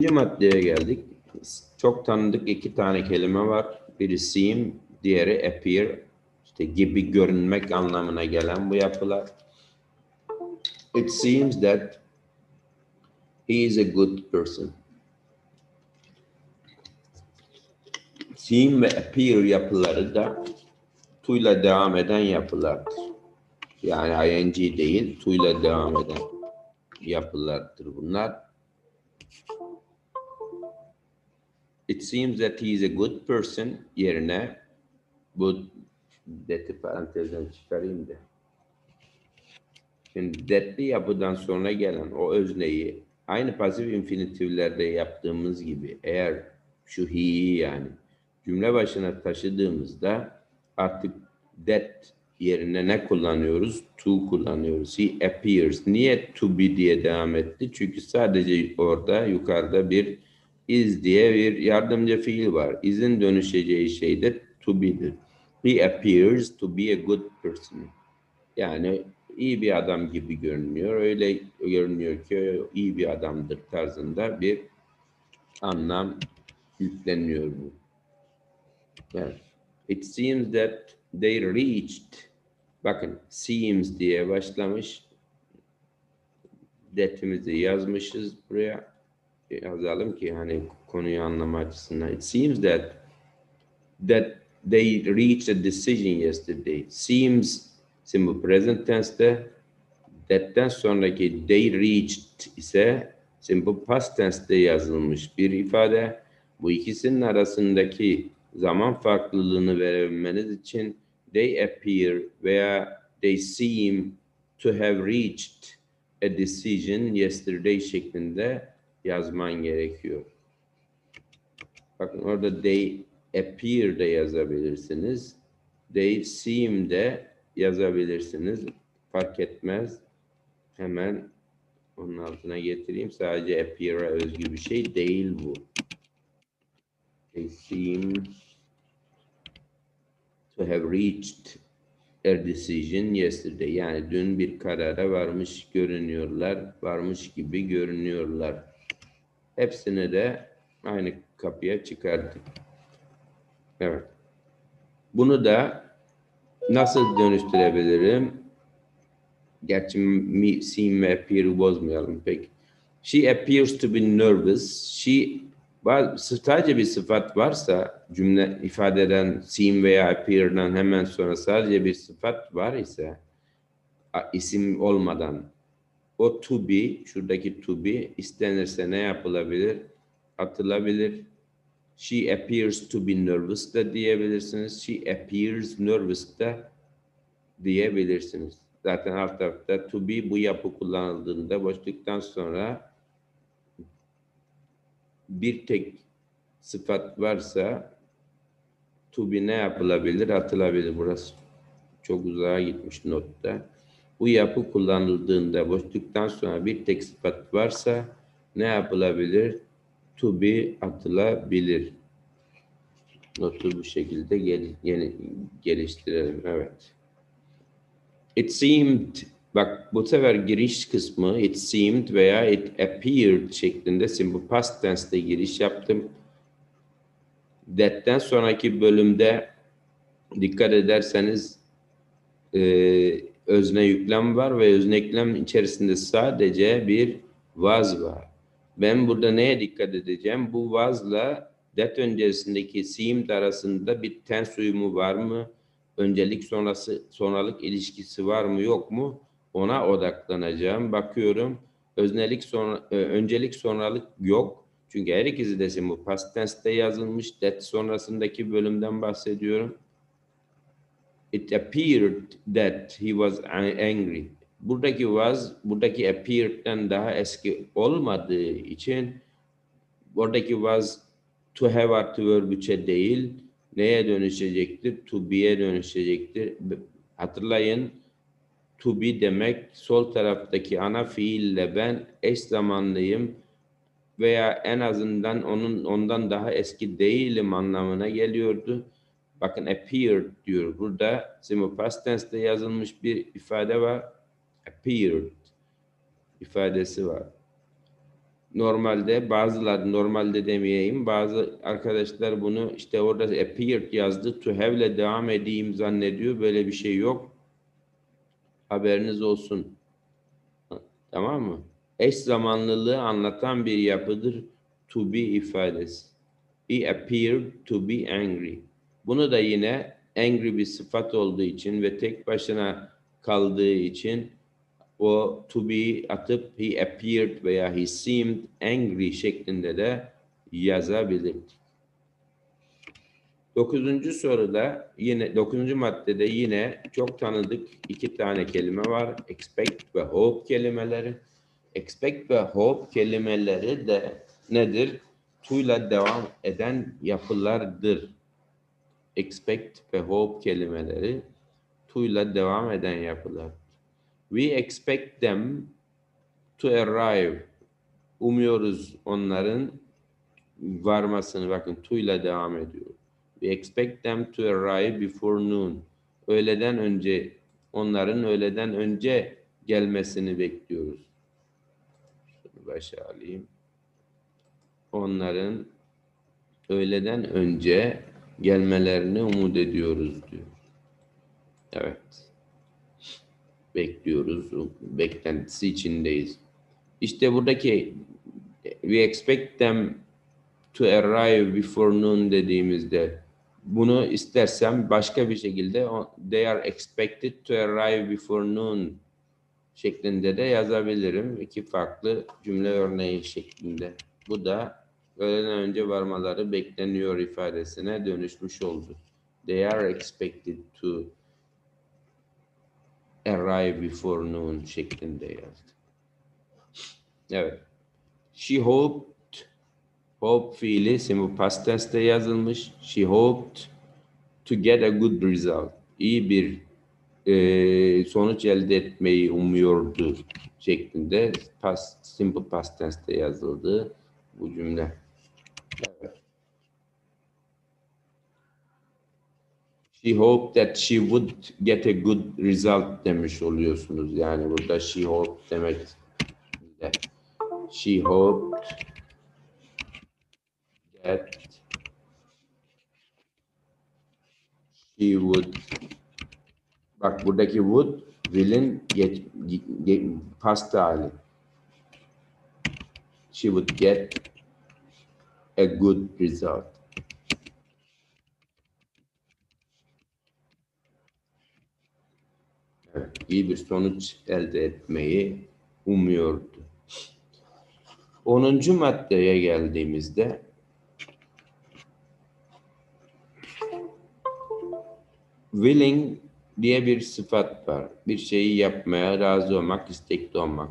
İkinci maddeye geldik. Çok tanıdık iki tane kelime var. Biri seem, diğeri appear. İşte gibi görünmek anlamına gelen bu yapılar. It seems that he is a good person. Seem ve appear yapıları da tuyla devam eden yapılardır. Yani ing değil, tuyla devam eden yapılardır bunlar. It seems that he is a good person yerine bu that'i parantezden çıkarayım da. Şimdi that'li yapıdan sonra gelen o özneyi aynı pasif infinitivlerde yaptığımız gibi eğer şu he'yi yani cümle başına taşıdığımızda artık that yerine ne kullanıyoruz? To kullanıyoruz. He appears. Niye to be diye devam etti? Çünkü sadece orada yukarıda bir is diye bir yardımcı fiil var. Is'in dönüşeceği şey de to be'dir. He appears to be a good person. Yani iyi bir adam gibi görünüyor. Öyle görünüyor ki iyi bir adamdır tarzında bir anlam yükleniyor bu. Evet. It seems that they reached bakın seems diye başlamış detimizi yazmışız buraya yazalım ki hani konuyu anlama açısından. It seems that that they reached a decision yesterday. Seems simple present tense'te that'ten sonraki they reached ise simple past tense'te yazılmış bir ifade. Bu ikisinin arasındaki zaman farklılığını verebilmeniz için they appear veya they seem to have reached a decision yesterday şeklinde yazman gerekiyor. Bakın orada they appear de yazabilirsiniz. They seem de yazabilirsiniz. Fark etmez. Hemen onun altına getireyim. Sadece appear'a özgü bir şey değil bu. They seem to have reached a decision yesterday. Yani dün bir karara varmış görünüyorlar. Varmış gibi görünüyorlar. Hepsini de aynı kapıya çıkardık. Evet. Bunu da nasıl dönüştürebilirim? Gerçi me, seem ve appear'ı bozmayalım pek. She appears to be nervous. She sadece bir sıfat varsa cümle ifade eden seem veya appear'dan hemen sonra sadece bir sıfat var ise isim olmadan o to be, şuradaki to be istenirse ne yapılabilir? Atılabilir. She appears to be nervous da diyebilirsiniz. She appears nervous da diyebilirsiniz. Zaten alt tarafta to be bu yapı kullanıldığında boşluktan sonra bir tek sıfat varsa to be ne yapılabilir? Atılabilir. Burası çok uzağa gitmiş notta. Bu yapı kullanıldığında boşluktan sonra bir tek sıfat varsa ne yapılabilir? To be atılabilir. Notu bu şekilde gel, gel, geliştirelim. Evet. It seemed bak bu sefer giriş kısmı it seemed veya it appeared şeklinde simple past tense'de giriş yaptım. That'ten sonraki bölümde dikkat ederseniz özne yüklem var ve özne yüklem içerisinde sadece bir vaz var. Ben burada neye dikkat edeceğim? Bu vazla that öncesindeki seemed arasında bir tens uyumu var mı? Öncelik sonrası sonralık ilişkisi var mı yok mu? Ona odaklanacağım. Bakıyorum. Öznelik sonra e, öncelik sonralık yok. Çünkü her ikisi de bu past tense'te yazılmış. That sonrasındaki bölümden bahsediyorum. It appeared that he was angry. Buradaki was, buradaki appeared'den daha eski olmadığı için buradaki was to have artı verb değil, neye dönüşecektir? To be'ye dönüşecektir. Hatırlayın, to be demek sol taraftaki ana fiille ben eş zamanlıyım veya en azından onun ondan daha eski değilim anlamına geliyordu. Bakın appeared diyor. Burada. Simple past tense'de yazılmış bir ifade var. Appeared ifadesi var. normalde bazıları normalde demeyeyim bazı arkadaşlar bunu işte orada appeared yazdı. To have ile devam edeyim zannediyor. Böyle bir şey yok. Haberiniz olsun. Tamam mı? Eş zamanlılığı anlatan bir yapıdır. To be ifadesi. He appeared to be angry bunu da yine angry bir sıfat olduğu için ve tek başına kaldığı için o to be atıp he appeared veya he seemed angry şeklinde de yazabilirdik. Dokuzuncu soruda yine dokuzuncu maddede yine çok tanıdık iki tane kelime var. Expect ve hope kelimeleri. Expect ve hope kelimeleri de nedir? To'yla devam eden yapılardır. Expect ve hope kelimeleri to'yla devam eden yapılar. We expect them to arrive. Umuyoruz onların varmasını. Bakın to ile devam ediyor. We expect them to arrive before noon. Öğleden önce onların öğleden önce gelmesini bekliyoruz. Şunu başa alayım. Onların öğleden önce gelmelerini umut ediyoruz diyor. Evet bekliyoruz. Beklentisi içindeyiz. İşte buradaki we expect them to arrive before noon dediğimizde bunu istersem başka bir şekilde they are expected to arrive before noon şeklinde de yazabilirim. İki farklı cümle örneği şeklinde. Bu da öğleden önce varmaları bekleniyor ifadesine dönüşmüş oldu. They are expected to arrive before noon şeklinde yazdı. Evet. She hoped hope fiili simple past tense'te yazılmış. She hoped to get a good result. İyi bir e, sonuç elde etmeyi umuyordu şeklinde past, simple past tense'te yazıldı bu cümle. She hoped that she would get a good result demiş oluyorsunuz. Yani burada she hoped demek de. She hoped that she would bak buradaki would will'in geç, ge, past hali. She would get a good result. iyi bir sonuç elde etmeyi umuyordu. 10. maddeye geldiğimizde willing diye bir sıfat var. Bir şeyi yapmaya razı olmak, istekli olmak.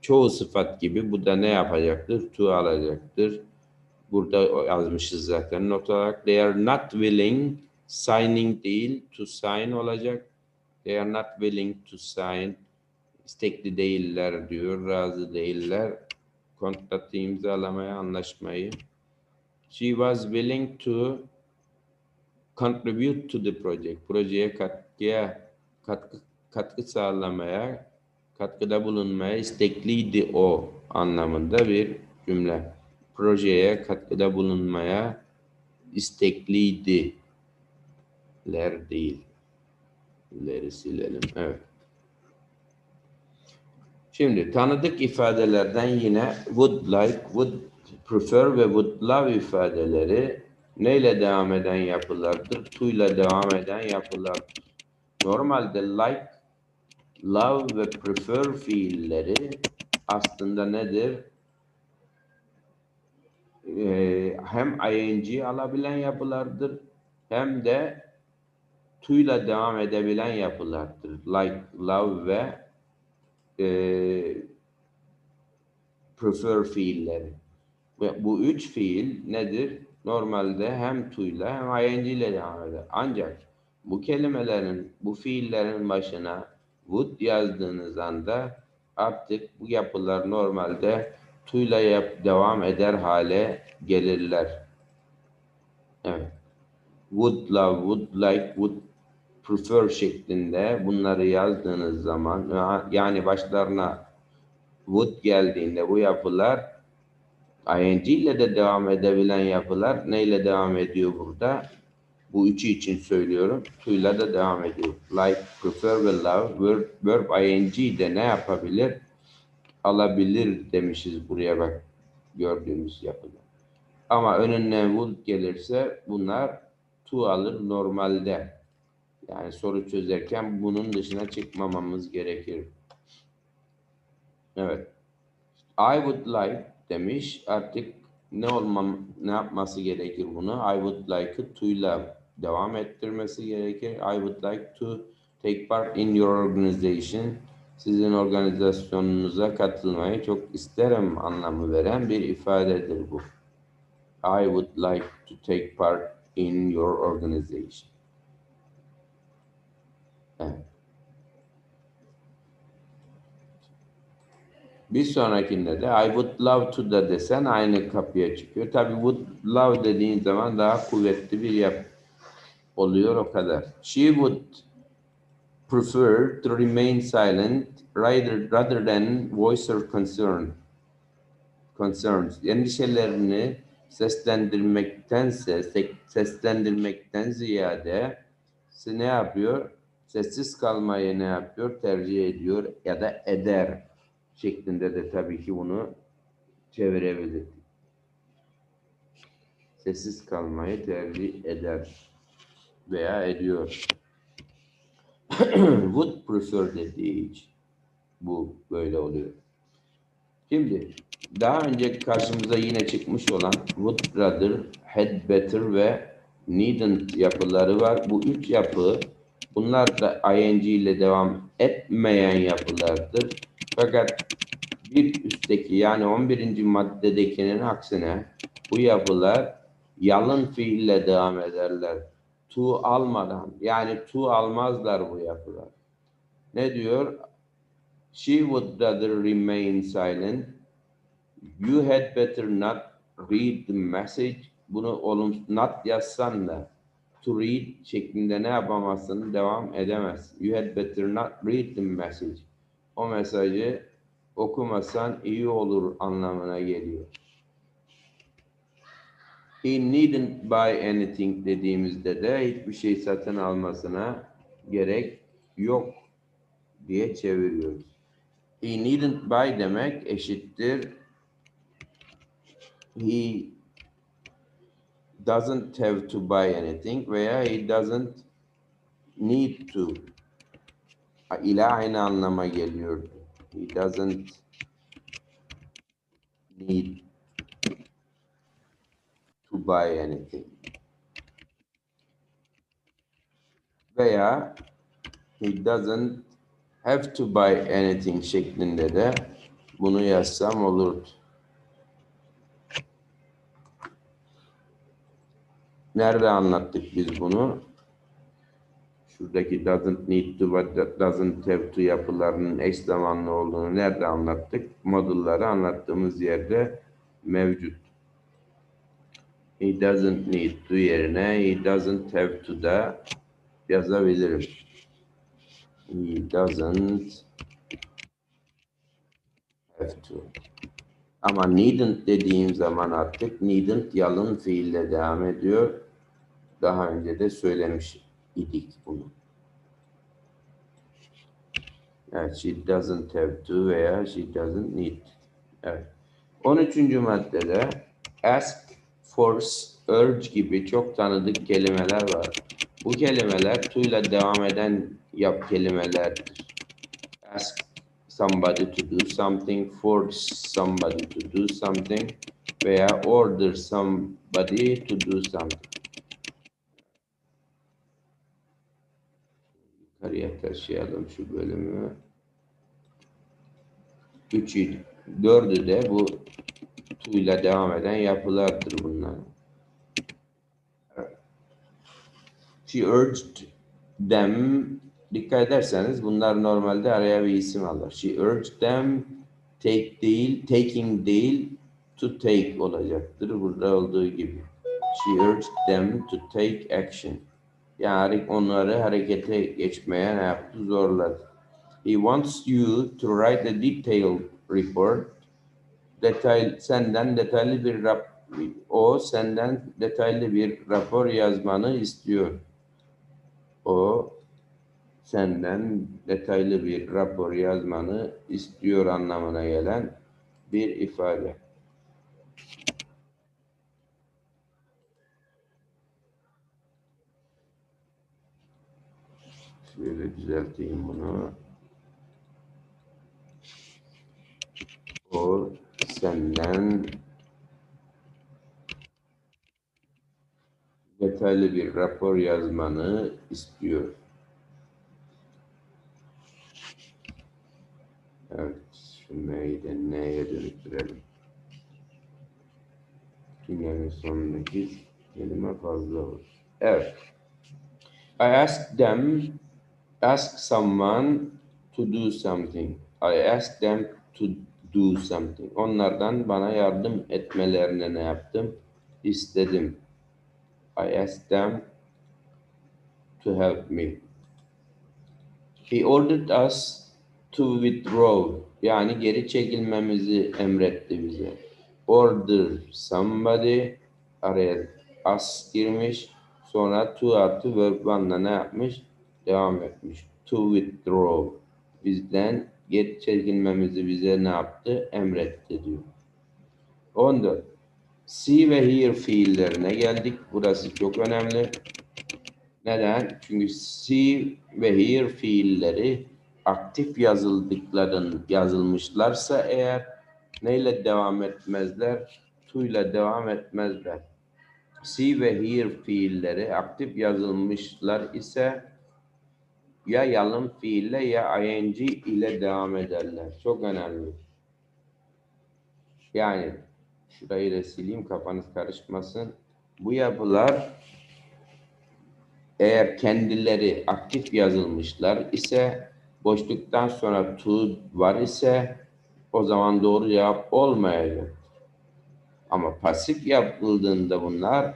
Çoğu sıfat gibi bu da ne yapacaktır? To alacaktır. Burada yazmışız zaten not olarak. They are not willing, signing değil, to sign olacak. They are not willing to sign. İstekli değiller diyor, razı değiller. Kontratı imzalamaya, anlaşmayı. She was willing to contribute to the project. Projeye katkıya, katkı, katkı sağlamaya, katkıda bulunmaya istekliydi o anlamında bir cümle. Projeye katkıda bulunmaya istekliydi. Ler değil. Leri silelim. Evet. Şimdi tanıdık ifadelerden yine would like, would prefer ve would love ifadeleri neyle devam eden yapılardır? To ile devam eden yapılar. Normalde like, love ve prefer fiilleri aslında nedir? Ee, hem ing alabilen yapılardır hem de tuyla devam edebilen yapılardır. Like, love ve e, prefer fiilleri. Ve bu üç fiil nedir? Normalde hem tuyla hem ing ile devam eder. Ancak bu kelimelerin, bu fiillerin başına would yazdığınız anda artık bu yapılar normalde tuyla yap, devam eder hale gelirler. Evet. Would love, would like, would prefer şeklinde bunları yazdığınız zaman yani başlarına would geldiğinde bu yapılar ing ile de devam edebilen yapılar neyle devam ediyor burada? Bu üçü için söylüyorum. İle de devam ediyor. Like, prefer ve love. Verb, verb ing de ne yapabilir? Alabilir demişiz buraya bak. Gördüğümüz yapıda. Ama önüne would gelirse bunlar to alır normalde. Yani soru çözerken bunun dışına çıkmamamız gerekir. Evet. I would like demiş. Artık ne olmam ne yapması gerekir bunu? I would like'ı to devam ettirmesi gerekir. I would like to take part in your organization. Sizin organizasyonunuza katılmayı çok isterim anlamı veren bir ifadedir bu. I would like to take part in your organization. Bir sonrakinde de I would love to da desen aynı kapıya çıkıyor. Tabi would love dediğin zaman daha kuvvetli bir yap oluyor o kadar. She would prefer to remain silent rather, rather than voice her concern. Concerns. Endişelerini seslendirmektense, se- seslendirmekten ziyade ne yapıyor? Sessiz kalmayı ne yapıyor? Tercih ediyor ya da eder şeklinde de tabii ki bunu çevirebilir. Sessiz kalmayı tercih eder veya ediyor. Would prefer dediği için bu böyle oluyor. Şimdi daha önce karşımıza yine çıkmış olan would rather, had better ve needn't yapıları var. Bu üç yapı bunlar da ing ile devam etmeyen yapılardır. Fakat bir üstteki yani 11. maddedekinin aksine bu yapılar yalın fiille devam ederler. To almadan yani to almazlar bu yapılar. Ne diyor? She would rather remain silent. You had better not read the message. Bunu olumsuz not yazsan da to read şeklinde ne yapamazsın? Devam edemez. You had better not read the message. O mesajı okumasan iyi olur anlamına geliyor. He needn't buy anything dediğimizde de hiçbir şey satın almasına gerek yok diye çeviriyoruz. He needn't buy demek eşittir. He doesn't have to buy anything veya he doesn't need to ile aynı anlama geliyor. He doesn't need anything. Veya he doesn't have to buy anything şeklinde de bunu yazsam olurdu. Nerede anlattık biz bunu? Şuradaki doesn't need to ve doesn't have to yapılarının eş zamanlı olduğunu nerede anlattık? Modulları anlattığımız yerde mevcut. He doesn't need to yerine he doesn't have to da yazabilirim. He doesn't have to. Ama needn't dediğim zaman artık needn't yalın fiille devam ediyor. Daha önce de söylemiş idik bunu. Evet, she doesn't have to veya she doesn't need. Evet. 13. maddede ask, force, urge gibi çok tanıdık kelimeler var. Bu kelimeler to ile devam eden yap kelimelerdir. Ask somebody to do something, force somebody to do something veya order somebody to do something. Yukarıya taşıyalım şu bölümü. Üçü, dördü de bu ile devam eden yapılardır bunlar. She urged them dikkat ederseniz bunlar normalde araya bir isim alır. She urged them take değil, taking değil to take olacaktır burada olduğu gibi. She urged them to take action. Yani onları harekete geçmeye ne yaptı? Zorladı. He wants you to write a detailed report detay senden detaylı bir rap o senden detaylı bir rapor yazmanı istiyor. O senden detaylı bir rapor yazmanı istiyor anlamına gelen bir ifade. Şöyle düzelteyim bunu. O senden detaylı bir rapor yazmanı istiyor. Evet, şu M'yi de N'ye dönüştürelim. Cümlenin sonundaki kelime fazla olur. Evet. I asked them, ask someone to do something. I asked them to do something. Onlardan bana yardım etmelerine ne yaptım? İstedim. I asked them to help me. He ordered us to withdraw. Yani geri çekilmemizi emretti bize. Order somebody araya us girmiş. Sonra to artı verb one'la ne yapmış? Devam etmiş. To withdraw. Bizden geri çekilmemizi bize ne yaptı? Emretti diyor. 14. See ve hear fiillerine geldik. Burası çok önemli. Neden? Çünkü see ve hear fiilleri aktif yazıldıkların yazılmışlarsa eğer neyle devam etmezler? İle devam etmezler. See ve hear fiilleri aktif yazılmışlar ise ya yalın fiille ya ing ile devam ederler. Çok önemli. Yani şurayı da sileyim kafanız karışmasın. Bu yapılar eğer kendileri aktif yazılmışlar ise boşluktan sonra to var ise o zaman doğru cevap olmayacak. Ama pasif yapıldığında bunlar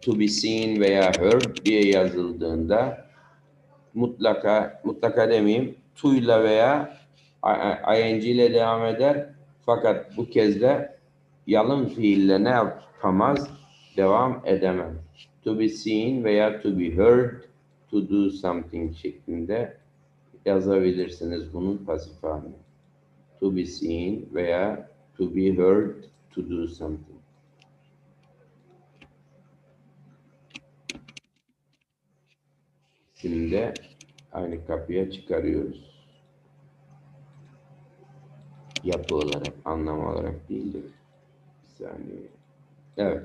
to be seen veya heard diye yazıldığında mutlaka mutlaka demeyeyim ile veya ing ile devam eder. Fakat bu kez de yalın fiille ne yapamaz? Devam edemez. To be seen veya to be heard, to do something şeklinde yazabilirsiniz bunun pasif halini. To be seen veya to be heard, to do something. Şimdi de aynı kapıya çıkarıyoruz. Yapı olarak, anlam olarak değil de. Bir saniye. Evet.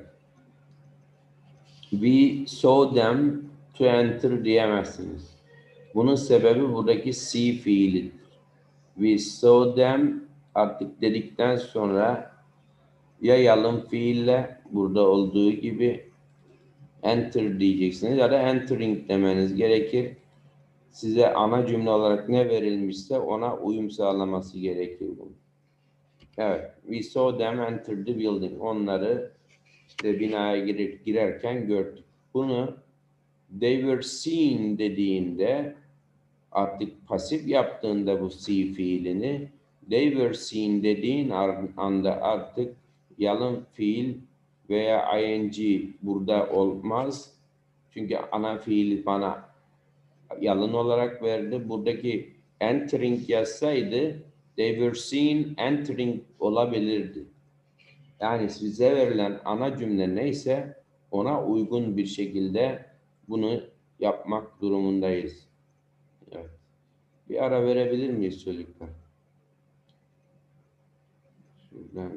We saw them to enter diyemezsiniz. Bunun sebebi buradaki see fiilidir. We saw them artık dedikten sonra ya yalın fiille burada olduğu gibi enter diyeceksiniz ya da entering demeniz gerekir. Size ana cümle olarak ne verilmişse ona uyum sağlaması gerekir bunun. Evet. We saw them enter the building. Onları işte binaya girer, girerken gördük. Bunu they were seen dediğinde artık pasif yaptığında bu see fiilini they were seen dediğin anda artık yalın fiil veya ing burada olmaz. Çünkü ana fiili bana yalın olarak verdi. Buradaki entering yazsaydı they were seen entering olabilirdi. Yani size verilen ana cümle neyse ona uygun bir şekilde bunu yapmak durumundayız. Evet. Bir ara verebilir miyiz çocuklar? Şuradan